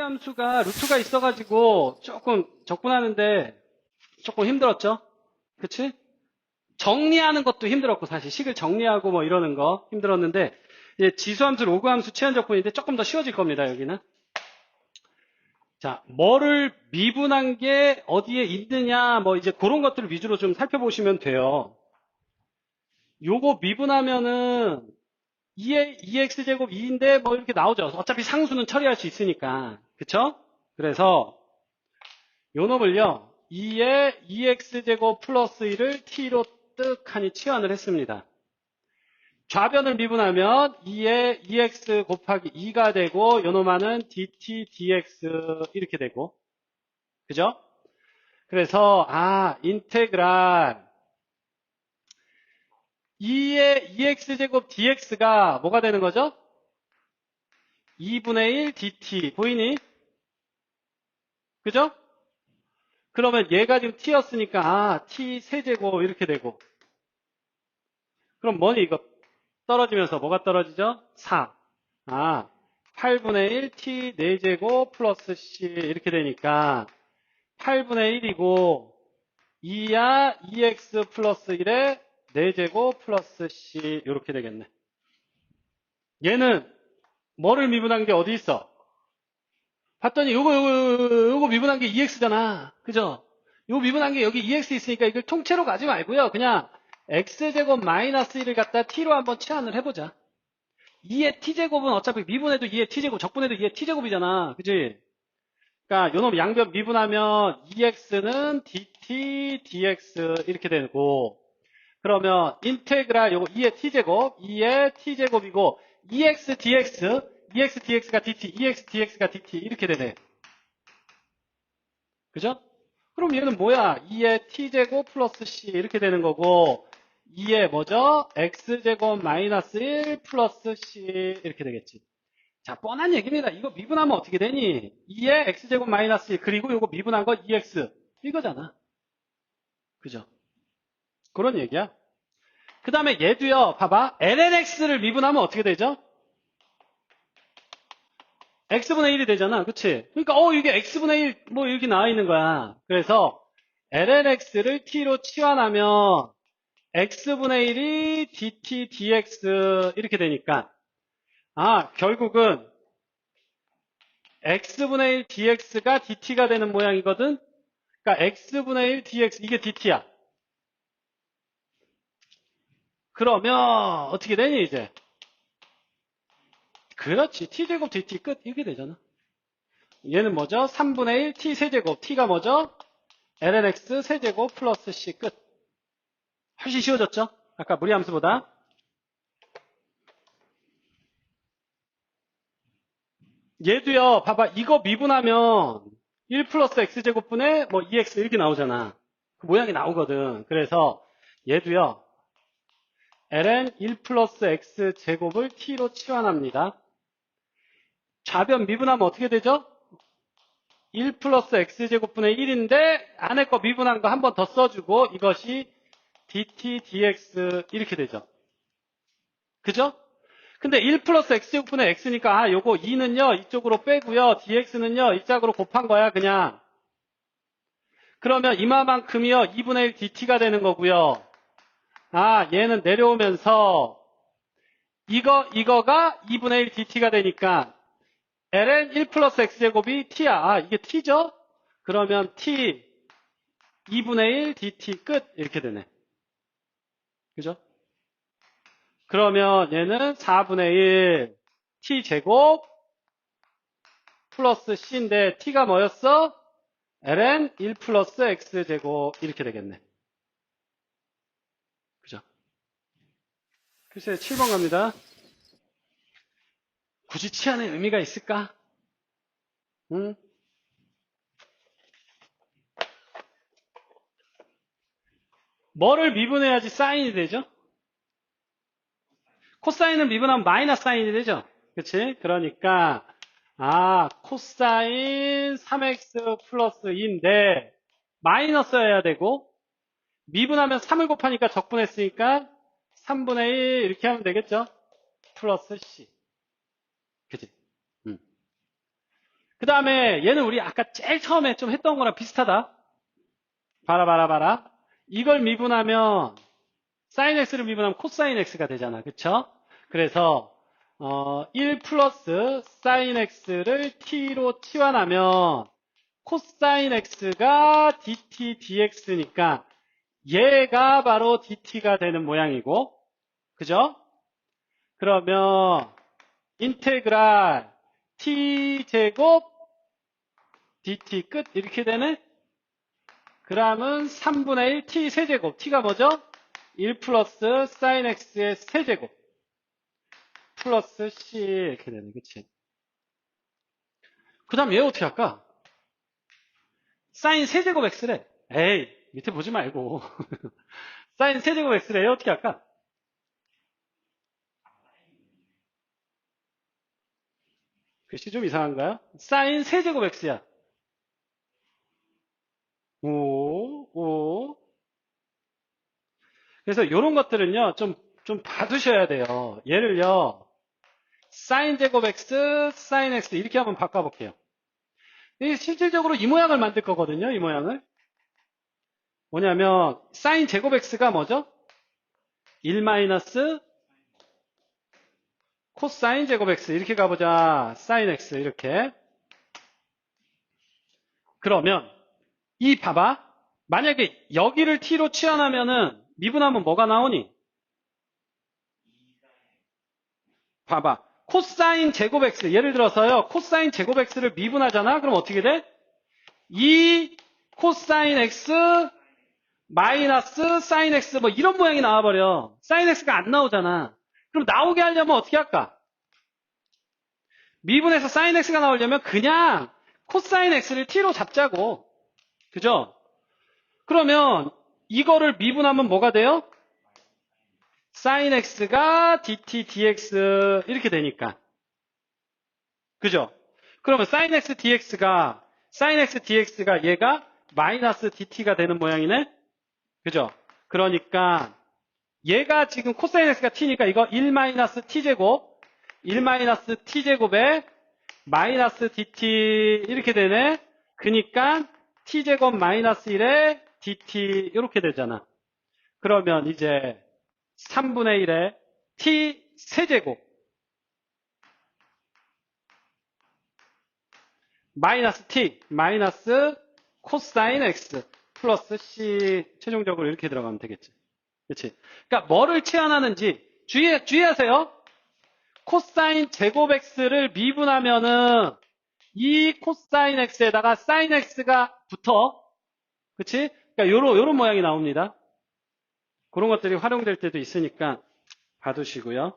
함수가 루트가 있어가지고 조금 접근하는데 조금 힘들었죠? 그치? 정리하는 것도 힘들었고 사실. 식을 정리하고 뭐 이러는 거 힘들었는데 이제 지수함수, 로그함수, 치환적분인데 조금 더 쉬워질 겁니다 여기는. 자 뭐를 미분한 게 어디에 있느냐 뭐 이제 그런 것들을 위주로 좀 살펴보시면 돼요. 요거 미분하면은 2의 2x제곱 2인데 뭐 이렇게 나오죠. 어차피 상수는 처리할 수 있으니까 그쵸? 그래서 요 놈을요 2의 2x제곱 플러스 1을 t로 뜩하니 치환을 했습니다. 좌변을 미분하면 2의 2x 곱하기 2가 되고 요놈아는 dt dx 이렇게 되고 그죠? 그래서 아 인테그랄 2의 2x제곱 dx가 뭐가 되는 거죠? 2분의 1 dt 보이니? 그죠? 그러면 얘가 지금 t였으니까 아 t 세제곱 이렇게 되고 그럼 뭐니 이거 떨어지면서 뭐가 떨어지죠? 4. 아 8분의 1 t 4제곱 플러스 c 이렇게 되니까 8분의 1이고 2야 2x 플러스 1에 4제곱 플러스 c 이렇게 되겠네. 얘는 뭐를 미분한 게 어디 있어? 봤더니 요거 요거 요거 미분한 게 2x잖아. 그죠? 요 미분한 게 여기 2x 있으니까 이걸 통째로 가지 말고요. 그냥 x제곱 마이너스 1을 갖다 t로 한번 치환을 해보자. 2의 t제곱은 어차피 미분해도 2의 t제곱, 적분해도 2의 t제곱이잖아. 그지? 그러니까 요놈 양변 미분하면 2x는 dt, dx 이렇게 되고 그러면 인테그랄 요거 2의 t제곱, 2의 t제곱이고 2x, dx 2x, dx가 dt, 2x, dx가 dt 이렇게 되네. 그죠? 그럼 얘는 뭐야? 2의 t제곱 플러스 c 이렇게 되는 거고 2의 뭐죠? x제곱 마이너스 1 플러스 c 이렇게 되겠지. 자, 뻔한 얘기입니다. 이거 미분하면 어떻게 되니? 2의 x제곱 마이너스 1 그리고 이거 미분한 거 2x 이거잖아. 그죠? 그런 얘기야. 그 다음에 얘도요. 봐봐. lnx를 미분하면 어떻게 되죠? X분의 1이 되잖아. 그치? 그러니까 어 이게 x분의 1 뭐 이렇게 나와 있는 거야. 그래서 lnx를 t로 치환하면 x분의 1이 dt dx 이렇게 되니까 아 결국은 x분의 1 dx가 dt가 되는 모양이거든. 그러니까 x분의 1 dx 이게 dt야. 그러면 어떻게 되니 이제? 그렇지. t제곱 dt 끝 이렇게 되잖아. 얘는 뭐죠? 3분의 1 t 세제곱. t가 뭐죠? lnx 세제곱 플러스 c 끝. 훨씬 쉬워졌죠? 아까 무리함수보다. 얘도요. 봐봐. 이거 미분하면 1 플러스 x제곱분의 뭐 2x 이렇게 나오잖아. 그 모양이 나오거든. 그래서 얘도요. ln 1 플러스 x 제곱을 t로 치환합니다. 좌변 미분하면 어떻게 되죠? 1 플러스 x제곱분의 1인데 안에 거 미분한 거 한 번 더 써주고 이것이 dt, dx 이렇게 되죠. 그죠? 근데 1 플러스 x제곱분의 x니까 아 요거 2는요 이쪽으로 빼고요 dx는요 이 짝으로 곱한 거야 그냥 그러면 이마만큼이요 2분의 1 dt가 되는 거고요 아 얘는 내려오면서 이거 이거가 2분의 1 dt가 되니까 ln 1 플러스 x제곱이 t야. 아, 이게 t죠? 그러면 t 2분의 1 dt 끝 이렇게 되네. 그죠? 그러면 얘는 4분의 1 t제곱 플러스 c인데 t가 뭐였어? ln 1 플러스 x제곱 이렇게 되겠네. 그죠? 글쎄 7번 갑니다. 굳이 치안의 의미가 있을까? 응? 뭐를 미분해야지 사인이 되죠? 코사인을 미분하면 마이너스 사인이 되죠? 그치? 그러니까, 아, 코사인 3x 플러스 2인데, 마이너스여야 되고, 미분하면 3을 곱하니까 적분했으니까, 3분의 1 이렇게 하면 되겠죠? 플러스 c. 그지? 음. 그 다음에 얘는 우리 아까 제일 처음에 좀 했던 거랑 비슷하다. 봐라, 봐라, 봐라. 이걸 미분하면, 사인 x를 미분하면 코사인 x가 되잖아. 그쵸? 그래서, 어, 1 플러스 사인 x를 t로 치환하면, 코사인 x가 dt dx니까, 얘가 바로 dt가 되는 모양이고, 그죠? 그러면, 인테그랄 t제곱 dt 끝 이렇게 되네? 그러면 3분의 1 t 세제곱 t가 뭐죠? 1 플러스 sin x의 세제곱 플러스 c 이렇게 되네 그치? 그 다음 얘 어떻게 할까? sin 세제곱 x래 에이 밑에 보지 말고 sin 세제곱 x래 얘 어떻게 할까? 글씨 좀 이상한가요? 사인 세제곱 x야. 오, 오. 그래서 이런 것들은요, 좀, 좀 봐두셔야 돼요. 얘를요, 사인 제곱 x, 사인 x 이렇게 한번 바꿔볼게요. 이 실질적으로 이 모양을 만들 거거든요, 이 모양을. 뭐냐면, 사인 제곱 x가 뭐죠? 1 마이너스 코사인 제곱 x 이렇게 가보자. 사인 x 이렇게. 그러면 이 봐봐. 만약에 여기를 t로 치환하면은 미분하면 뭐가 나오니? 봐봐. 코사인 제곱 x 예를 들어서요. 코사인 제곱 x를 미분하잖아. 그럼 어떻게 돼? 2 코사인 x 마이너스 사인 x 뭐 이런 모양이 나와버려. 사인 x가 안 나오잖아. 그럼 나오게 하려면 어떻게 할까? 미분에서 sin x가 나오려면 그냥 코사인 x를 t로 잡자고. 그죠? 그러면 이거를 미분하면 뭐가 돼요? sin x가 dt dx 이렇게 되니까. 그죠? 그러면 sin x dx가 sin x dx가 얘가 마이너스 dt가 되는 모양이네? 그죠? 그러니까 얘가 지금 코사인 x가 t니까 이거 1 마이너스 t제곱 1 마이너스 t제곱에 마이너스 dt 이렇게 되네. 그니까 t제곱 마이너스 1에 dt 이렇게 되잖아. 그러면 이제 3분의 1에 t 세제곱 마이너스 t 마이너스 코사인 x 플러스 c 최종적으로 이렇게 들어가면 되겠지. 그렇지? 그러니까 뭐를 치환하는지 주의 주의하세요. 코사인 제곱 x를 미분하면은 이 코사인 x에다가 사인 x가 붙어. 그치? 그러니까 요런, 요런 모양이 나옵니다. 그런 것들이 활용될 때도 있으니까 봐두시고요.